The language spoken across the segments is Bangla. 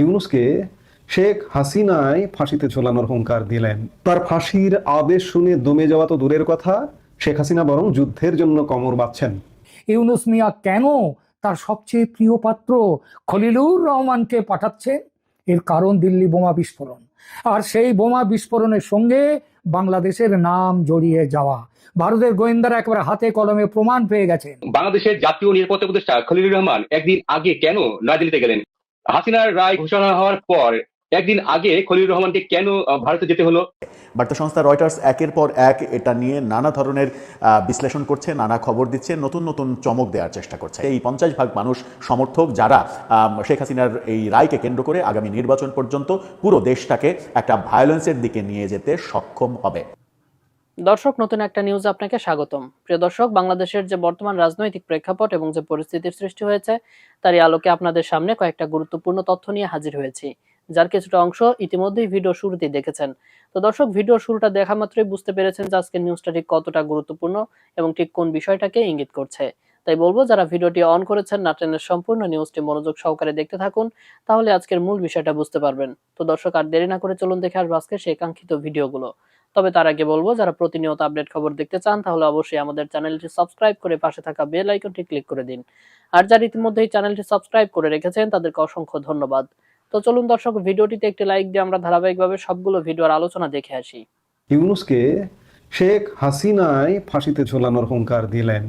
ইউনুসকে শেখ হাসিনায় ফাঁসিতে ঝোলানোর হুঙ্কার দিলেন। তার ফাঁসির আদেশ শুনে দমে যাওয়া তো দূরের কথা শেখ হাসিনা বরং যুদ্ধের জন্য কমর বাঁধছেন। ইউনুস মিয়া কেন তার সবচেয়ে প্রিয় পাত্র খলিলুর রহমানকে পাঠাচ্ছে এর কারণ দিল্লি বোমা বিস্ফোরণ। আর সেই বোমা বিস্ফোরণের সঙ্গে বাংলাদেশের নাম জড়িয়ে যাওয়া। ভারতের গোয়েন্দারা একেবারে হাতে কলমে প্রমাণ পেয়ে গেছে বাংলাদেশের জাতীয় নিরাপত্তা উপদেষ্টা খলিলুর রহমান একদিন আগে কেন নয়াদিল্লিতে গেলেন? হাসিনার রায় ঘোষণা হওয়ার পর একদিন আগে খলিলুর রহমানকে কেন ভারতে যেতে হলো? বার্তা সংস্থা রয়টার্স একের পর এক এটা নিয়ে নানা ধরনের বিশ্লেষণ করছে, নানা খবর দিচ্ছে, নতুন নতুন চমক দেওয়ার চেষ্টা করছে। এই পঞ্চাশ ভাগ মানুষ সমর্থক যারা শেখ হাসিনার এই রায়কে কেন্দ্র করে আগামী নির্বাচন পর্যন্ত পুরো দেশটাকে একটা ভায়োলেন্সের দিকে নিয়ে যেতে সক্ষম হবে। দর্শক, নতুন একটা নিউজ আপনাকে স্বাগতম। প্রিয় দর্শক, বাংলাদেশের যে বর্তমান রাজনৈতিক প্রেক্ষাপট এবং যে পরিস্থিতির সৃষ্টি হয়েছে তারই আলোকে আপনাদের সামনে কয়েকটা গুরুত্বপূর্ণ তথ্য নিয়ে হাজির হয়েছি, যার কিছুটা অংশ ইতিমধ্যেই ভিডিও শুরুতেই দেখেছেন। তো দর্শক ভিডিও শুরুটা দেখা মাত্রই বুঝতে পেরেছেন যে আজকের নিউজটা ঠিক কতটা গুরুত্বপূর্ণ এবং ঠিক কোন বিষয়টাকে ইঙ্গিত করছে। তাই বলব, যারা ভিডিওটি অন করেছেন নাটেনের সম্পূর্ণ নিউজটি মনোযোগ সহকারে দেখতে থাকুন, তাহলে আজকের মূল বিষয়টা বুঝতে পারবেন। তো দর্শক, আর দেরি না করে চলুন দেখে আসব আজকে সেই কাঙ্ক্ষিত ভিডিওগুলো তবে তার আগে বলব, যারা প্রতিনিয়ত আপডেট খবর দেখতে চান, তাহলে অবশ্যই আমাদের চ্যানেলটি সাবস্ক্রাইব করে পাশে থাকা বেল আইকনটি ক্লিক করে দিন। আর যারা ইতিমধ্যেই চ্যানেলটি সাবস্ক্রাইব করে রেখেছেন, তাদেরকে অসংখ্য ধন্যবাদ। তো চলুন দর্শক, ভিডিওটিতে একটি লাইক দিয়ে আমরা ধারাবাহিকভাবে সবগুলো ভিডিওর আলোচনা দেখে আসি। ইউনুসকে শেখ হাসিনায় ফাঁসিতে ঝোলানোর হুঙ্কার দিলেন।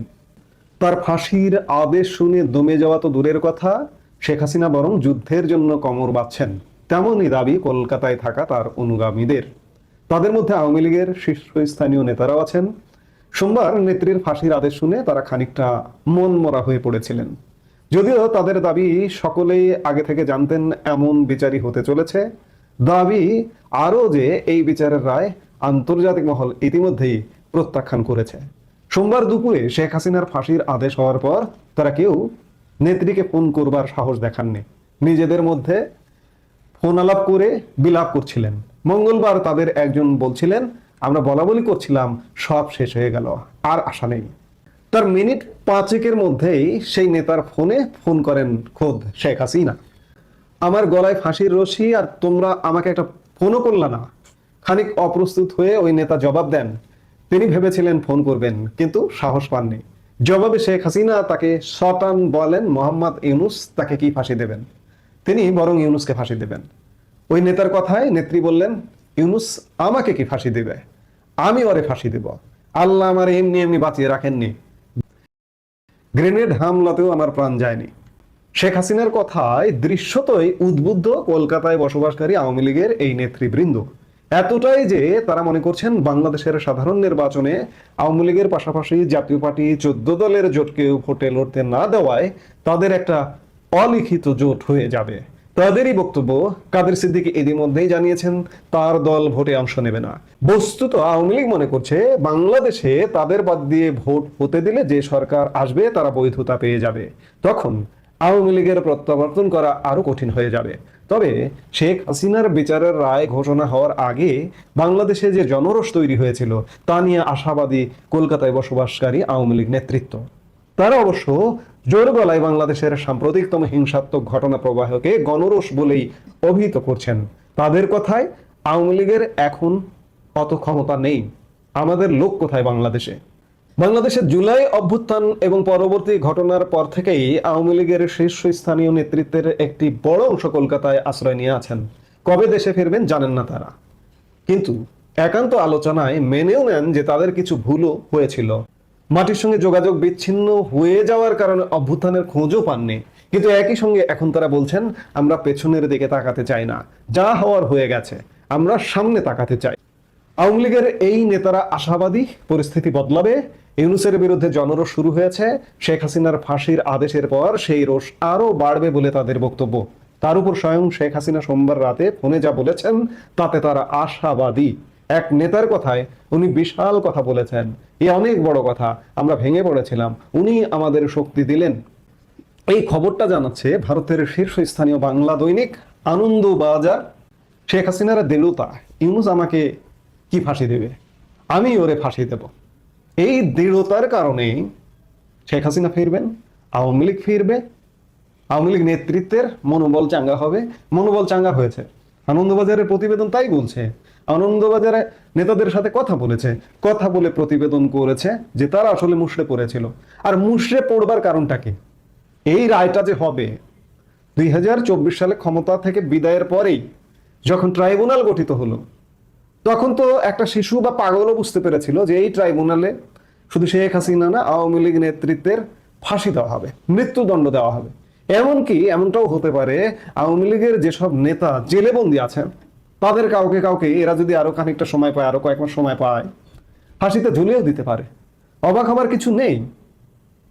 তার ফাঁসির আদেশ শুনে দমে যাওয়া তো দূরের কথা, শেখ হাসিনা বরং যুদ্ধের জন্য কমর বাঁধছেন। তেমনই দাবি কলকাতায় থাকা তার অনুগামীদের। তাদের মধ্যে আওয়ামী লীগের শীর্ষস্থানীয় নেতারাও আছেন। সোমবার নেত্রীর ফাঁসির আদেশ শুনে তারা খানিকটা মনমরা হয়ে পড়েছিলেন। যদিও তাদের দাবি সকলেই আগে থেকে জানতেন এমন বিচারই হতে চলেছে। দাবি আরও যে এই বিচারের রায় আন্তর্জাতিক মহল ইতিমধ্যেই প্রত্যাখ্যান করেছে। সোমবার দুপুরে শেখ হাসিনার ফাঁসির আদেশ হওয়ার পর তারা কেউ নেত্রীকে ফোন করবার সাহস দেখাননি। নিজেদের মধ্যে ফোন আলাপ করে বিলাপ করছিলেন। মঙ্গলবার তাদের একজন বলছিলেন, আমরা বলা বলি করছিলাম, সব শেষ হয়ে গেল, আর আশা নেই। তার মিনিট পাঁচেকের মধ্যেই সেই নেতার ফোনে ফোন করেন খোদ শেখ হাসিনা। আমার গলায় ফাঁসির রশি আর তোমরা আমাকে একটা ফোনও করলা না। খানিক অপ্রস্তুত হয়ে ওই নেতা জবাব দেন, তিনি ভেবেছিলেন ফোন করবেন, কিন্তু সাহস পাননি। জবাবে শেখ হাসিনা তাকে শটান বলেন, মোহাম্মদ ইউনুস, তাকে কি ফাঁসি দেবেন? তিনি বরং ইউনুসকে ফাঁসি দেবেন। ওই নেতার কথায় নেত্রী বললেন, ইউনুস, আমাকে কি ফাঁসি দেবে? আমি ওরে ফাঁসি দেব। আল্লাহ আমার এমনি এমনি বাঁচিয়ে রাখেননি। গ্রেনেড হামলাতেও আমার প্রাণ যায়নি। শেখ হাসিনার কথায় দৃশ্যতই উদ্বুদ্ধ কলকাতায় বসবাসকারী আওয়ামী লীগের এই নেতৃবৃন্দ। এতটাই যে তারা মনে করছেন বাংলাদেশের সাধারণ নির্বাচনে আওয়ামী লীগের পাশাপাশি জাতীয় পার্টি চোদ্দ দলের জোটকেও ভোটে লড়তে না দেওয়ায় তাদের একটা অলিখিত জোট হয়ে যাবে। তাদেরই বক্তব্য কাদের সিদ্দিকী ইতিমধ্যেই জানিয়েছেন, তার দল ভোটে অংশ নেবে না। বস্তুত আওয়ামী লীগ মনে করছে, বাংলাদেশে তাদের বাদ দিয়ে ভোট হতে দিলে যে সরকার আসবে, তারা বৈধতা পেয়ে যাবে। তখন আওয়ামী লীগের প্রত্যাবর্তন করা আরও কঠিন হয়ে যাবে। তবে শেখ হাসিনার বিচারের রায় ঘোষণা হওয়ার আগে বাংলাদেশে যে জনরস তৈরি হয়েছিল, তা নিয়ে আশাবাদী কলকাতায় বসবাসকারী আওয়ামী লীগ নেতৃত্ব। তারা অবশ্য জোর গলায় বাংলাদেশের সাম্প্রতিকতম হিংসাত্মক ঘটনা প্রবাহকে গণরোষ বলেই অভিহিত করছেন। তাদের কথায় আওয়ামী লীগের এখন অত ক্ষমতা নেই। আমাদের লোক কোথায় বাংলাদেশে? বাংলাদেশের জুলাই অভ্যুত্থান এবং পরবর্তী ঘটনার পর থেকেই আওয়ামী লীগের শীর্ষস্থানীয় নেতৃত্বের একটি বড় অংশ কলকাতায় আশ্রয় নিয়ে আছেন। কবে দেশে ফিরবেন জানেন না তারা। কিন্তু একান্ত আলোচনায় মেনেও নেন যে তাদের কিছু ভুলও হয়েছিল। মাটির সঙ্গে যোগাযোগ বিচ্ছিন্ন হয়ে যাওয়ার কারণে অভ্যুত্থানের খোঁজও পাননি। কিন্তু একই সঙ্গে এখন তারা বলছেন, আমরা পেছনের দিকে তাকাতে চাই না। যা হওয়ার হয়ে গেছে, আমরা সামনে তাকাতে চাই। আওয়ামী লীগের এই নেতারা আশাবাদী, পরিস্থিতি বদলাবে। ইউনুসের বিরুদ্ধে জনরোষ শুরু হয়েছে। শেখ হাসিনার ফাঁসির আদেশের পর সেই রোষ আরও বাড়বে বলে তাদের বক্তব্য। তার উপর স্বয়ং শেখ হাসিনা সোমবার রাতে ফোনে যা বলেছেন, তাতে তারা আশাবাদী। এক নেতার কথায় উনি বিশাল কথা বলেছেন। এ অনেক বড় কথা, আমরা ভেঙে পড়েছিলাম। উনি আমাদের শক্তি দিলেন। এই খবরটা জানাচ্ছে ভারতের শীর্ষস্থানীয় বাংলা দৈনিক আনন্দ বাজার শেখ হাসিনার দেলুতা, ইউনুস আমাকে কি ফাঁসি দেবে? আমি ওরে ফাঁসি দেব। এই দৃঢ়তার কারণেই শেখ হাসিনা ফিরবেন, আওয়ামী লীগ ফিরবে, আওয়ামী লীগ নেতৃত্বের মনোবল চাঙ্গা হবে। মনোবল চাঙ্গা হয়েছে। আনন্দবাজারের প্রতিবেদন তাই বলছে। আনন্দবাজারে নেতাদের সাথে কথা বলেছে। কথা বলে প্রতিবেদন করেছে যে তারা আসলে মুষড়ে পড়েছিল। আর মুষড়ে পড়বার কারণটা কি? এই রায়টা যে হবে, দুই হাজার চব্বিশ সালে ক্ষমতা থেকে বিদায়ের পরেই যখন ট্রাইব্যুনাল গঠিত হলো, তখন তো একটা শিশু বা পাগলও বুঝতে পেরেছিল যে এই ট্রাইব্যুনালে শুধু শেখ হাসিনা না, আওয়ামী লীগ নেতৃত্বের ফাঁসি দেওয়া হবে, মৃত্যুদণ্ড দেওয়া হবে। এমনকি এমনটাও হতে পারে, আওয়ামী লীগের যেসব নেতা জেলে বন্দি আছেন, তাদের কাউকে কাউকে এরা যদি আরও খানিকটা সময় পায়, আরও কয়েক মাস সময় পায় ফাঁসিতে ঝুলিয়েও দিতে পারে। অবাক হবার কিছু নেই।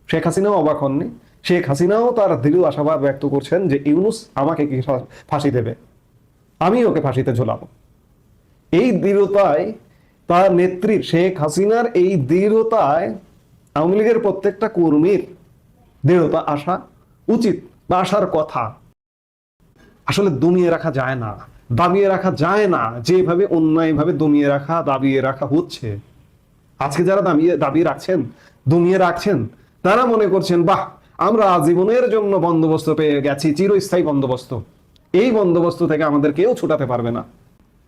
শেখ হাসিনাও অবাক হননি। শেখ হাসিনাও তার দৃঢ় আশাবাদ ব্যক্ত করছেন যে ইউনুস আমাকে কি ফাঁসি দেবে? আমি ওকে ফাঁসিতে ঝোলাবো। এই দৃঢ়তায় তার নেত্রী শেখ হাসিনার এই দৃঢ়তায় আওয়ামী লীগের প্রত্যেকটা কর্মীর দৃঢ়তা আসা উচিত বা আসার কথা। আসলে দমিয়ে রাখা যায় না, দাবিয়ে রাখা যায় না যেভাবে অন্যায়ভাবে দমিয়ে রাখা, দাবিয়ে রাখা হচ্ছে। আজকে যারা দাবিয়ে দাবি রাখছেন, দমিয়ে রাখছেন, তারা মনে করছেন, বাহ, আমরা আজীবনের জন্য বন্দোবস্ত পেয়ে গেছি, চিরস্থায়ী বন্দোবস্ত। এই বন্দোবস্ত থেকে আমাদের কেউ ছুটাতে পারবে না।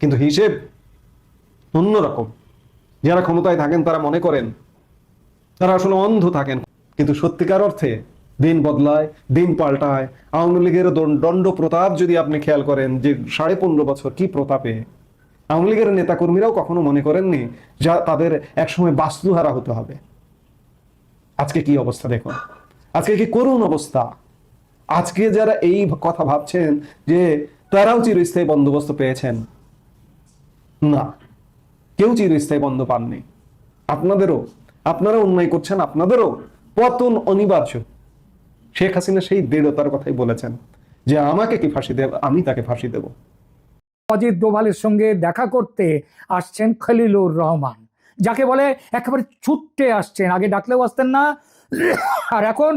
কিন্তু হিসেব অন্যরকম যারা ক্ষমতায় থাকেন, তারা মনে করেন, তারা আসলে অন্ধ থাকেন। কিন্তু সত্যিকার অর্থে দিন বদলায়, দিন পাল্টায়। আওয়ামী লীগের দণ্ড প্রতাপ যদি আপনি খেয়াল করেন যে সাড়ে পনেরো বছর কি প্রতাপে। আওয়ামী লীগের নেতাকর্মীরাও কখনো মনে করেননি যা তাদের একসময় বাস্তুহারা হতে হবে। আজকে কি অবস্থা দেখুন। আজকে কি করুণ অবস্থা। আজকে যারা এই কথা ভাবছেন যে তারাও চিরস্থায়ী বন্দোবস্ত পেয়েছেন। না, কেউ চিরস্থায়ী বন্ধ পাননি। আপনাদেরও, আপনারা অন্যায় করছেন আপনাদেরও। পতন অনিবার্য। শেখ হাসিনা সেই দৃঢ়তার কথাই বলেছেন যে আমাকে কি ফাঁসি দেব, আমি তাকে ফাঁসি দেব। অজিত ডোভালের সঙ্গে দেখা করতে আসছেন খলিলুর রহমান, যাকে বলে একেবারে ছুট্টে আসছেন। আগে ডাকলেও আসতেন না, আর এখন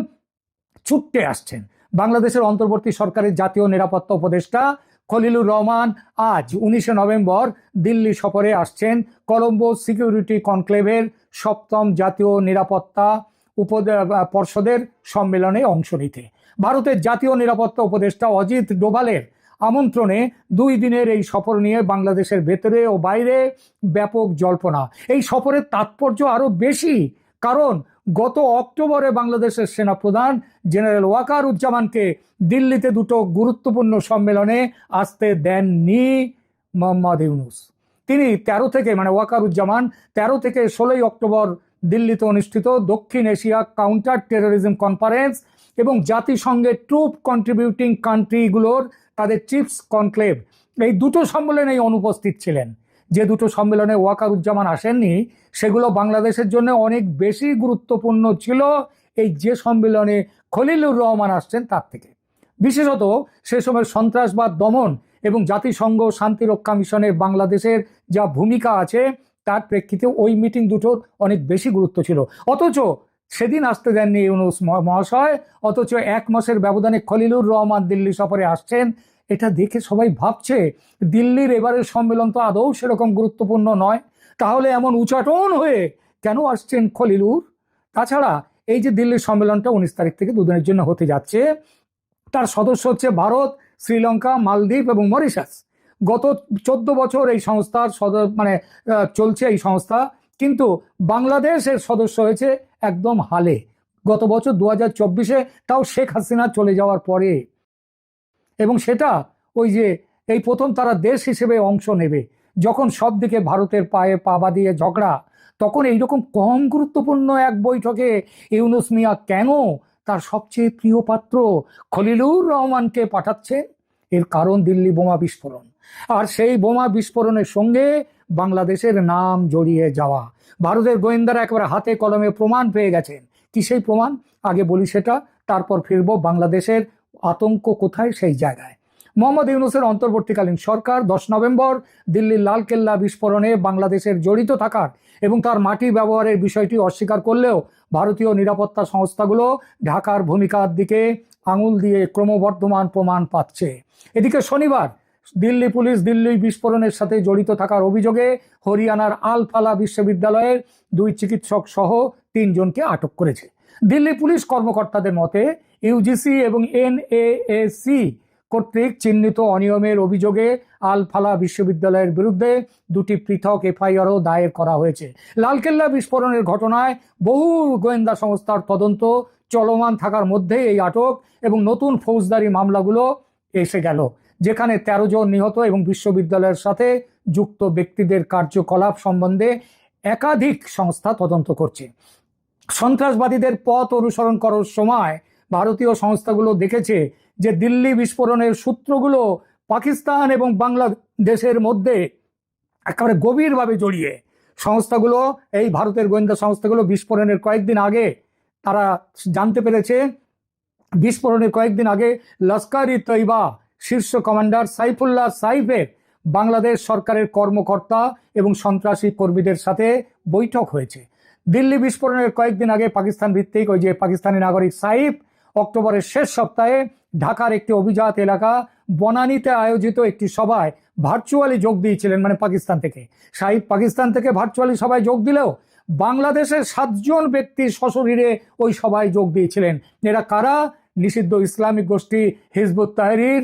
ছুট্টে আসছেন। বাংলাদেশের অন্তর্বর্তী সরকারের জাতীয় নিরাপত্তা উপদেষ্টা খলিলুর রহমান আজ উনিশে নভেম্বর দিল্লি সফরে আসছেন কলম্বো সিকিউরিটি কনক্লেভের সপ্তম জাতীয় নিরাপত্তা উপ পর্ষদের সম্মেলনে অংশ নিতে। ভারতের জাতীয় নিরাপত্তা উপদেষ্টা অজিত ডোভালের আমন্ত্রণে দুই দিনের এই সফর নিয়ে বাংলাদেশের ভেতরে ও বাইরে ব্যাপক জল্পনা। এই সফরের তাৎপর্য আরও বেশি, কারণ গত অক্টোবরে বাংলাদেশের সেনাপ্রধান জেনারেল ওয়াকার উজ্জামানকে দিল্লিতে দুটো গুরুত্বপূর্ণ সম্মেলনে আসতে দেননি মোহাম্মদ ইউনুস। তিনি তেরো থেকে মানে ওয়াকারুজ্জামান তেরো থেকে ষোলোই অক্টোবর দিল্লিতে অনুষ্ঠিত দক্ষিণ এশিয়া কাউন্টার টেরোরিজম কনফারেন্স এবং জাতিসংঘের ট্রুপ কন্ট্রিবিউটিং কান্ট্রিগুলোর তাদের চিফস কনক্লেভ এই দুটো সম্মেলনেই অনুপস্থিত ছিলেন। যে দুটো সম্মেলনে ওয়াকারুজ্জামান আসেননি, সেগুলো বাংলাদেশের জন্য অনেক বেশি গুরুত্বপূর্ণ ছিল এই যে সম্মেলনে খলিলুর রহমান আসছেন তার থেকে। বিশেষত সে সময় সন্ত্রাসবাদ দমন এবং জাতিসংঘ শান্তিরক্ষা মিশনের বাংলাদেশের যা ভূমিকা আছে তার প্রেক্ষিতে ওই মিটিং দুটোর অনেক বেশি গুরুত্ব ছিল। অথচ সেদিন আসতে দেননি ইউনুস মহাশয়, অথচ এক মাসের ব্যবধানে খলিলুর রহমান দিল্লি সফরে আসছেন। এটা দেখে সবাই ভাবছে, দিল্লির এবারের সম্মেলন তো আদৌ সেরকম গুরুত্বপূর্ণ নয়। তাহলে এমন উচাটন হয়ে কেন আসছেন খলিলুর? তাছাড়া এই যে দিল্লির সম্মেলনটা উনিশ তারিখ থেকে দুদিনের জন্য হতে যাচ্ছে, তার সদস্য হচ্ছে ভারত, শ্রীলঙ্কা, মালদ্বীপ এবং মরিশাস। গত চোদ্দ বছর এই সংস্থার সদ মানে চলছে এই সংস্থা, কিন্তু বাংলাদেশের সদস্য হয়েছে একদম হালে। গত বছর দু হাজার চব্বিশে তাও শেখ হাসিনা চলে যাওয়ার পরে। এবং সেটা ওই যে, এই প্রথম তারা দেশ হিসেবে অংশ নেবে। যখন সব দিকে ভারতের পায়ে পা দিয়ে ঝগড়া, তখন এইরকম কম গুরুত্বপূর্ণ এক বৈঠকে ইউনুস মিয়া কেন তার সবচেয়ে প্রিয় পাত্র খলিলুর রহমানকে পাঠাচ্ছেন? এর কারণ দিল্লি বোমা বিস্ফোরণ। আর সেই বোমা বিস্ফোরণের সঙ্গে বাংলাদেশের নাম জড়িয়ে যাওয়া। ভারতের গোয়েন্দারা একেবারে হাতে কলমে প্রমাণ পেয়ে গেছেন। কি সেই প্রমাণ? আগে বলি সেটা, তারপর ফিরব বাংলাদেশের আতঙ্ক কোথায় সেই জায়গায়। মোহাম্মদ ইউনুসের অন্তর্বর্তীকালীন সরকার, দশ নভেম্বর, দিল্লির লালকেল্লা বিস্ফোরণে বাংলাদেশের জড়িত থাকার এবং তার মাটি ব্যবহারের বিষয়টি অস্বীকার করলেও ভারতীয় নিরাপত্তা সংস্থাগুলো ঢাকার ভূমিকার দিকে আঙুল দিয়ে ক্রমবর্ধমান প্রমাণ পাচ্ছে। এদিকে শনিবার দিল্লি পুলিশ দিল্লি বিস্ফোরণের সাথে জড়িত থাকার অভিযোগে হরিয়ানার আলফালা বিশ্ববিদ্যালয়ের দুই চিকিৎসক সহ তিনজনকে আটক করেছে। দিল্লি পুলিশ কর্মকর্তাদের মতে ইউজিসি এবং এনএএসি কর্তৃক চিহ্নিত অনিয়মের অভিযোগে আলফালা বিশ্ববিদ্যালয়ের বিরুদ্ধে দুটি পৃথক এফআইআরও দায়ের করা হয়েছে। লালকেল্লা বিস্ফোরণের ঘটনায় বহু গোয়েন্দা সংস্থার তদন্ত চলমান থাকার মধ্যে এই আটক এবং নতুন ফৌজদারি মামলাগুলো এসে গেল। যেখানে তেরো জন নিহত এবং বিশ্ববিদ্যালয়ের সাথে যুক্ত ব্যক্তিদের কার্যকলাপ সম্বন্ধে একাধিক সংস্থা তদন্ত করছে। সন্ত্রাসবাদীদের পথ অনুসরণ করার সময় ভারতীয় সংস্থাগুলো দেখেছে যে দিল্লি বিস্ফোরণের সূত্রগুলো পাকিস্তান এবং বাংলাদেশের মধ্যে একেবারে গভীরভাবে জড়িয়ে। সংস্থাগুলো, এই ভারতের গোয়েন্দা সংস্থাগুলো বিস্ফোরণের কয়েকদিন আগে তারা জানতে পেরেছে, বিস্ফোরণের কয়েকদিন আগে লস্কর ই তৈবা শীর্ষ কমান্ডার সাইফুল্লাহ সাইফের বাংলাদেশ সরকারের কর্মকর্তা এবং সন্ত্রাসী কর্মীদের সাথে বৈঠক হয়েছে। দিল্লি বিস্ফোরণের কয়েকদিন আগে পাকিস্তান ভিত্তিক ওই যে পাকিস্তানি নাগরিক সাইফ অক্টোবরের শেষ সপ্তাহে ঢাকার একটি অভিজাত এলাকা বনানীতে আয়োজিত একটি সভায় ভার্চুয়ালি যোগ দিয়েছিলেন মানে পাকিস্তান থেকে। সাইফ পাকিস্তান থেকে ভার্চুয়ালি সভায় যোগ দিলেও বাংলাদেশের সাতজন ব্যক্তি সশরীরে ওই সভায় যোগ দিয়েছিলেন। এরা কারা? নিষিদ্ধ ইসলামিক গোষ্ঠী হিজবুত তাহরির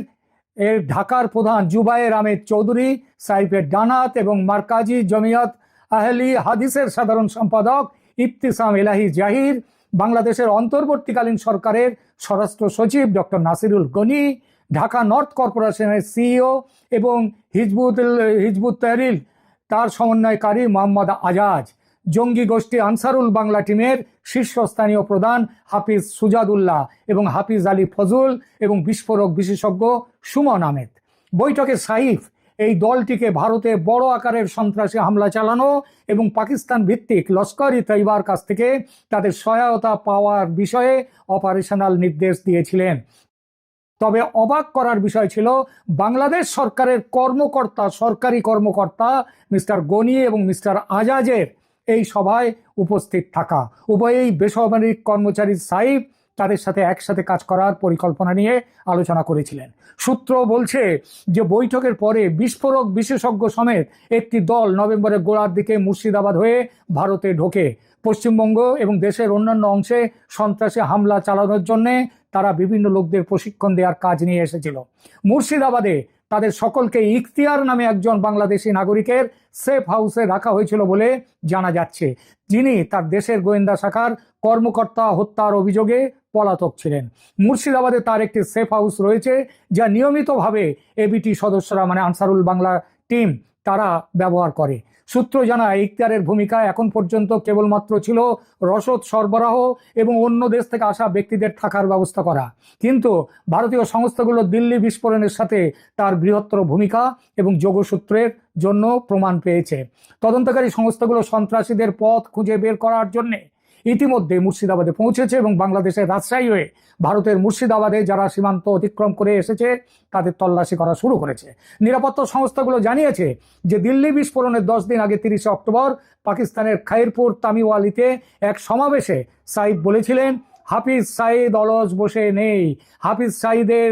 এর ঢাকার প্রধান জুবায়ের আহমেদ চৌধুরী, সাইফের ডানাত এবং মার্কাজি জমিয়ত আহলি হাদিসের সাধারণ সম্পাদক ইফতিসাম এলাহি জাহির, বাংলাদেশের অন্তর্বর্তীকালীন সরকারের স্বরাষ্ট্র সচিব ডক্টর নাসিরুল গনি, ঢাকা নর্থ কর্পোরেশনের সিইও এবং হিজবুত হিজবুত তাহরিল, তার সমন্বয়কারী মোহাম্মদ আজাজ। জঙ্গি গোষ্ঠী আনসারুল বাংলা টিমের শীর্ষস্থানীয় প্রধান হাফিজ সুজাদুল্লাহ এবং হাফিজ আলী ফজল এবং বিস্ফোরক বিশেষজ্ঞ সুমন আহমেদ। বৈঠকে সাইফ এই দলটিকে ভারতে বড় আকারের সন্ত্রাসী হামলা চালানো এবং পাকিস্তান ভিত্তিক লস্কর ই তৈবার কাছ থেকে তাদের সহায়তা পাওয়ার বিষয়ে অপারেশনাল নির্দেশ দিয়েছিলেন। তবে অবাক করার বিষয় ছিল, বাংলাদেশ সরকারের কর্মকর্তা সরকারি কর্মকর্তা মিস্টার গনি এবং মিস্টার আজাজের এই সভায় উপস্থিত থাকা। উভয়েই বেসামরিক কর্মচারী সাইফ তাদের সাথে একসাথে কাজ করার পরিকল্পনা নিয়ে আলোচনা করেছিলেন। সূত্র বলছে যে বৈঠকের পরে বিস্ফোরক বিশেষজ্ঞ সমেত একটি দল নভেম্বরের গোড়ার দিকে মুর্শিদাবাদ হয়ে ভারতে ঢোকে। পশ্চিমবঙ্গ এবং দেশের অন্যান্য অংশে সন্ত্রাসী হামলা চালানোর জন্যে তারা বিভিন্ন লোকদের প্রশিক্ষণ দেওয়ার কাজ নিয়ে এসেছিল। মুর্শিদাবাদে তাদের সকলকে ইখতিয়ার নামে একজন বাংলাদেশি নাগরিকের সেফ হাউসে রাখা হয়েছিল বলে জানা যাচ্ছে। যিনি তার দেশের গোয়েন্দা শাখার কর্মকর্তা হত্যার অভিযোগে পলাতক ছিলেন। মুর্শিদাবাদে তার একটি সেফ হাউস রয়েছে যা নিয়মিতভাবে এবিটি সদস্যরা মানে আনসারুল বাংলা টিম, তারা ব্যবহার করে। সূত্র জানা ইখতিয়ারের ভূমিকা এখন পর্যন্ত কেবলমাত্র ছিল রসদ সরবরাহ এবং অন্য দেশ থেকে আসা ব্যক্তিদের থাকার ব্যবস্থা করা। কিন্তু ভারতীয় সংস্থাগুলো দিল্লি বিস্ফোরণের সাথে তার বৃহত্তর ভূমিকা এবং যোগসূত্রের জন্য প্রমাণ পেয়েছে। তদন্তকারী সংস্থাগুলো সন্ত্রাসীদের পথ খুঁজে বের করার জন্যে ইতিমধ্যে মুর্শিদাবাদে পৌঁছেছে এবং বাংলাদেশের রাজশাহী হয়ে ভারতের মুর্শিদাবাদে যারা সীমান্ত অতিক্রম করে এসেছে, তাদের তল্লাশি করা শুরু করেছে। নিরাপত্তা সংস্থাগুলো জানিয়েছে যে দিল্লি বিস্ফোরণের দশ দিন আগে তিরিশে অক্টোবর পাকিস্তানের খাইরপুর তামিওয়ালিতে এক সমাবেশে সাইদ বলেছিলেন হাফিজ সাইদ অলস বসে নেই। হাফিজ সাইদের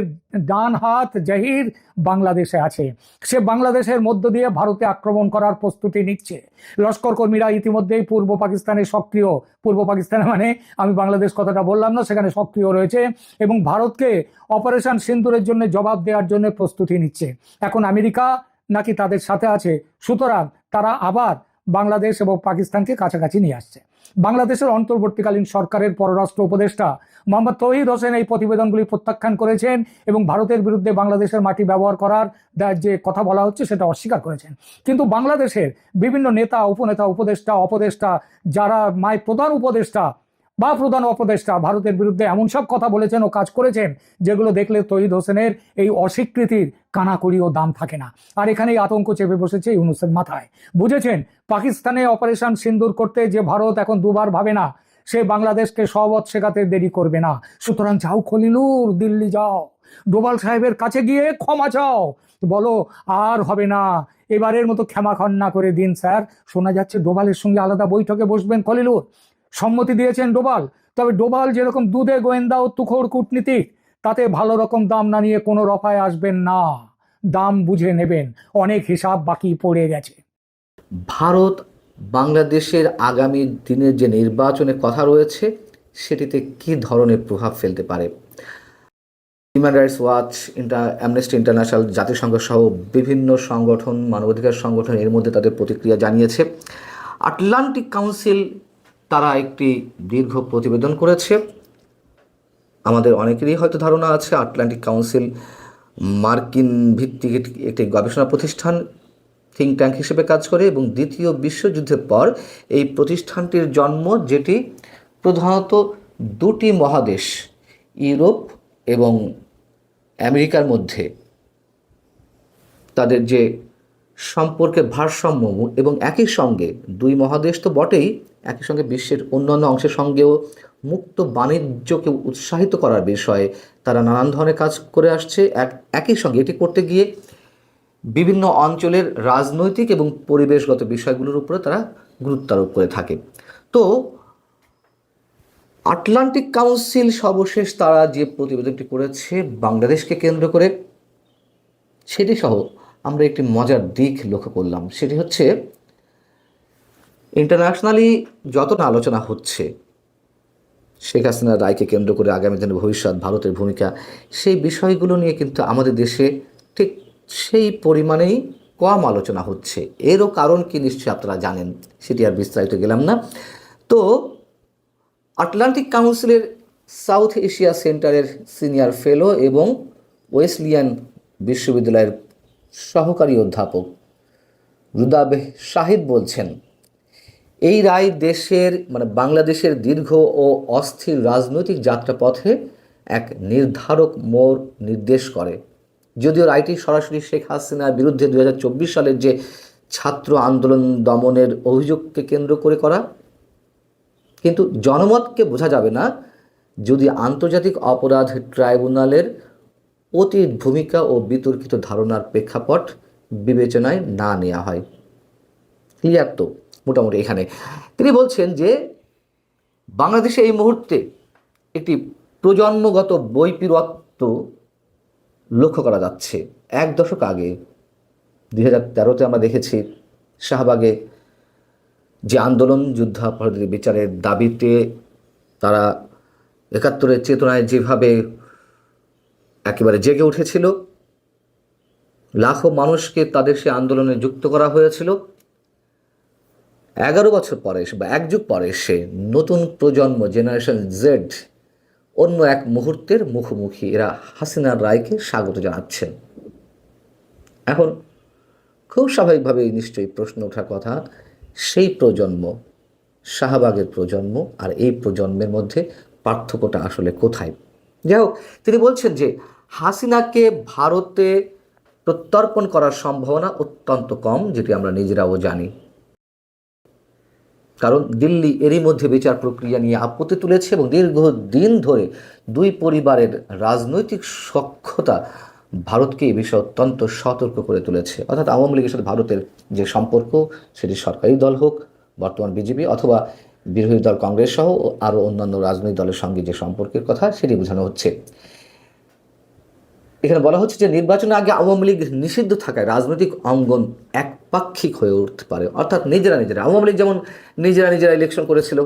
ডান হাত জাহির বাংলাদেশে আছে। সে বাংলাদেশের মধ্য দিয়ে ভারতে আক্রমণ করার প্রস্তুতি নিচ্ছে। লস্কর কর্মীরা ইতিমধ্যেই পূর্ব পাকিস্তানে সক্রিয়। পূর্ব পাকিস্তানে মানে আমি বাংলাদেশ কথাটা বললাম না, সেখানে সক্রিয় রয়েছে এবং ভারতকে অপারেশন সিন্দুরের জন্য জবাব দেওয়ার জন্য প্রস্তুতি নিচ্ছে। এখন আমেরিকা নাকি তাদের সাথে আছে? সুতরাং তারা আবার বাংলাদেশ এবং পাকিস্তানকে কাছাকাছি নিয়ে আসছে। বাংলাদেশের অন্তর্বর্তীকালীন সরকারের পররাষ্ট্র উপদেষ্টা মোহাম্মদ তহিদ হোসেন এই প্রতিবেদনগুলি প্রত্যাখ্যান করেছেন এবং ভারতের বিরুদ্ধে বাংলাদেশের মাটি ব্যবহার করার যে কথা বলা হচ্ছে সেটা অস্বীকার করেছেন। কিন্তু বাংলাদেশের বিভিন্ন নেতা, উপনেতা, উপদেষ্টা, অপদেষ্টা, যারা মায় প্রধান উপদেষ্টা বা প্রধান উপদেষ্টা ভারতের বিরুদ্ধে এমন সব কথা বলেছেন ও কাজ করেছেন, যেগুলো দেখলে তহিদ হোসেনের এই অস্বীকৃতির কানাকড়ি ও দাম থাকে না। আর এখানেই আতঙ্ক চেপে বসেছে ইউনুসের মাথায়। বুঝেছেন, পাকিস্তানে অপারেশন সিন্দুর করতে যে ভারত এখন দুবার ভাবে না, সে বাংলাদেশকে সবত শেখাতে দেরি করবে না। সুতরাং যাও খলিলুর, দিল্লি যাও। ডোবাল সাহেবের কাছে গিয়ে ক্ষমা চাও। বলো, আর হবে না। এবারের মতো ক্ষমা খন্না করে দিন, স্যার। শোনা যাচ্ছে ডোভালের সঙ্গে আলাদা বৈঠকে বসবেন খলিলুর। সম্মতি দিয়েছেন ডোভাল তবে ডোভাল যেরকম দুধে গোয়েন্দা ও তুখোর কূটনীতিক তাতে ভালো রকম দাম না নিয়ে কোনো রফায় আসবেন না। দাম বুঝে নেবেন, অনেক হিসাব বাকি পড়ে গেছে। ভারত বাংলাদেশের আগামী দিনের যে নির্বাচনের কথা রয়েছে, সেটিতে কী ধরনের প্রভাব ফেলতে পারে? Human Rights Watch inter Amnesty International জাতিসংঘ সহ বিভিন্ন সংগঠন, মানবাধিকার সংগঠন এর মধ্যে তাদের প্রতিক্রিয়া জানিয়েছে। আটলান্টিক কাউন্সিল তারা একটি দীর্ঘ প্রতিবেদন করেছে। আমাদের অনেকেরই হয়তো ধারণা আছে, আটলান্টিক কাউন্সিল মার্কিন ভিত্তিক একটি- গবেষণা প্রতিষ্ঠান থিঙ্ক ট্যাঙ্ক হিসেবে কাজ করে এবং দ্বিতীয় বিশ্বযুদ্ধের পর এই প্রতিষ্ঠানটির জন্ম, যেটি প্রধানত দুটি মহাদেশ, ইউরোপ এবং আমেরিকার মধ্যে। তাদের যে সম্পর্কে ভারসাম্য এবং একই সঙ্গে দুই মহাদেশ তো বটেই, একই সঙ্গে বিশ্বের অন্যান্য অংশের সঙ্গেও মুক্ত বাণিজ্যকে উৎসাহিত করার বিষয়ে তারা নানান ধরনের কাজ করে আসছে। এক, একই সঙ্গে এটি করতে গিয়ে বিভিন্ন অঞ্চলের রাজনৈতিক এবং পরিবেশগত বিষয়গুলোর উপরে তারা গুরুত্ব আরোপ করে থাকে। তো আটলান্টিক কাউন্সিল সর্বশেষ তারা যে প্রতিবেদনটি করেছে বাংলাদেশকে কেন্দ্র করে, সেটি সহ আমরা একটি মজার দিক লক্ষ্য করলাম, সেটি হচ্ছে ইন্টারন্যাশনালি যত না আলোচনা হচ্ছে, শেখ হাসিনার রায়কে কেন্দ্র করে আগামী দিনের ভবিষ্যৎ, ভারতের ভূমিকা, সেই বিষয়গুলো নিয়ে কিন্তু আমাদের দেশে ঠিক সেই পরিমাণেই কম আলোচনা হচ্ছে। এরও কারণ কি নিশ্চয়ই আপনারা জানেন, সেটি আর বিস্তারিত গেলাম না। তো আটলান্টিক কাউন্সিলের সাউথ এশিয়া সেন্টারের সিনিয়র ফেলো এবং ওয়েসলিয়ান বিশ্ববিদ্যালয়ের সহকারী অধ্যাপক রুদাবে শাহিদ বলছেন, এই রায় দেশের মানে বাংলাদেশের দীর্ঘ ও অস্থির রাজনৈতিক যাত্রাপথে এক নির্ধারক মোড় নির্দেশ করে। যদিও রায়টি সরাসরি শেখ হাসিনার বিরুদ্ধে দু সালের যে ছাত্র আন্দোলন দমনের অভিযোগকে কেন্দ্র করে করা, কিন্তু জনমতকে বোঝা যাবে না যদি আন্তর্জাতিক অপরাধ ট্রাইব্যুনালের অতীত ভূমিকা ও বিতর্কিত ধারণার প্রেক্ষাপট বিবেচনায় না নেওয়া হয়। ক্লিয়ার তো মোটামুটি এখানে। তিনি বলছেন যে, বাংলাদেশে এই মুহূর্তে একটি প্রজন্মগত বৈপিরত্ব লক্ষ্য করা যাচ্ছে। এক দশক আগে, দুই হাজার তেরোতে আমরা দেখেছি শাহবাগে যে আন্দোলন, যুদ্ধাপরাধীদের বিচারের দাবিতে তারা একাত্তরের চেতনায় যেভাবে একেবারে জেগে উঠেছিল। লাখো মানুষকে তাদের সে আন্দোলনে যুক্ত করা হয়েছিল। এগারো বছর পরে এসে বা এক যুগ পরে এসে নতুন প্রজন্ম জেনারেশন জেড অন্য এক মুহূর্তের মুখোমুখি এরা হাসিনার রায়কে স্বাগত জানাচ্ছেন। এখন খুব স্বাভাবিকভাবে নিশ্চয়ই প্রশ্ন ওঠার কথা, সেই প্রজন্ম, শাহবাগের প্রজন্ম আর এই প্রজন্মের মধ্যে পার্থক্যটা আসলে কোথায়? যাই হোক, তিনি বলছেন যে হাসিনাকে ভারতে প্রত্যর্পণ করার সম্ভাবনা অত্যন্ত কম, যেটি আমরা নিজেরাও জানি। কারণ দিল্লি এরই মধ্যে বিচার প্রক্রিয়া নিয়ে আপত্তি তুলেছে এবং দীর্ঘদিন ধরে দুই পরিবারের রাজনৈতিক সক্ষতা ভারতকে এ বিষয়ে অত্যন্ত সতর্ক করে তুলেছে। অর্থাৎ আওয়ামী লীগের সাথে ভারতের যে সম্পর্ক, সেটি সরকারি দল হোক, বর্তমান বিজেপি অথবা বিরোধী দল কংগ্রেস সহ আরও অন্যান্য রাজনৈতিক দলের সঙ্গে যে সম্পর্কের কথা, সেটি বোঝানো হচ্ছে। এখানে বলা হচ্ছে যে নির্বাচনের আগে আওয়ামী লীগ নিষিদ্ধ থাকায় রাজনৈতিক অঙ্গন একপাক্ষিক হয়ে উঠতে পারে। অর্থাৎ নিজেরা নিজেরা। আওয়ামী লীগ যেমন নিজেরা নিজেরা ইলেকশন করেছিল,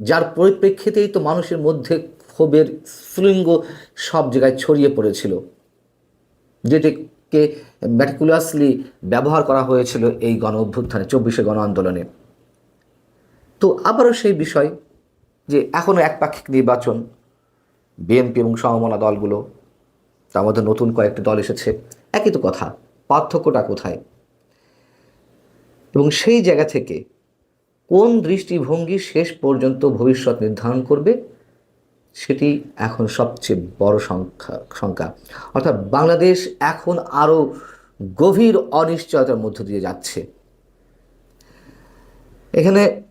যার পরিপ্রেক্ষিতেই তো মানুষের মধ্যে ক্ষোভের স্ফুলিঙ্গ সব জায়গায় ছড়িয়ে পড়েছিল। যেটিকে ম্যাটিকুলাসলি ব্যবহার করা হয়েছিল এই গণ অভ্যুত্থানে, চব্বিশে গণ আন্দোলনে। তো আবারও সেই বিষয় যে এখনও একপাক্ষিক নির্বাচন, বিএনপি এবং সমমনা দলগুলো তার মধ্যে নতুন কয়েকটি দল এসেছে। একই তো কথা, পার্থক্যটা কোথায়? এবং সেই জায়গা থেকে কোন দৃষ্টিভঙ্গি শেষ পর্যন্ত ভবিষ্যৎ নির্ধারণ করবে, সেটি এখন সবচেয়ে বড় সংখ্যা সংখ্যা। অর্থাৎ বাংলাদেশ এখন আরও গভীর অনিশ্চয়তার মধ্য দিয়ে যাচ্ছে। এখানে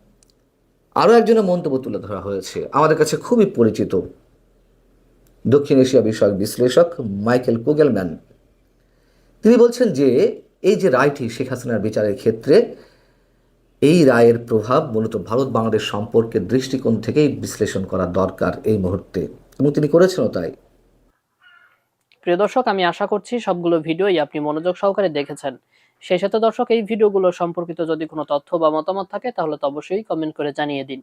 আরও একজনের মন্তব্য তুলে ধরা হয়েছে। আমাদের কাছে খুবই পরিচিত দক্ষিণ এশিয়া বিষয়ক বিশ্লেষক মাইকেল কুগেলম্যান। তিনি বলছেন যে, এই যে রায়টি শেখ হাসিনার বিচারের ক্ষেত্রে, এই রায়ের প্রভাব মূলত ভারত বাংলাদেশ সম্পর্কের দৃষ্টিকোণ থেকেই বিশ্লেষণ করা দরকার এই মুহূর্তে। এবং তিনি করেছেনও তাই। প্রিয় দর্শক, আমি আশা করছি সবগুলো ভিডিওই আপনি মনোযোগ সহকারে দেখেছেন। সেই সাথে দর্শক, এই ভিডিওগুলো সম্পর্কিত যদি কোনো তথ্য বা মতামত থাকে, তাহলে তো অবশ্যই কমেন্ট করে জানিয়ে দিন।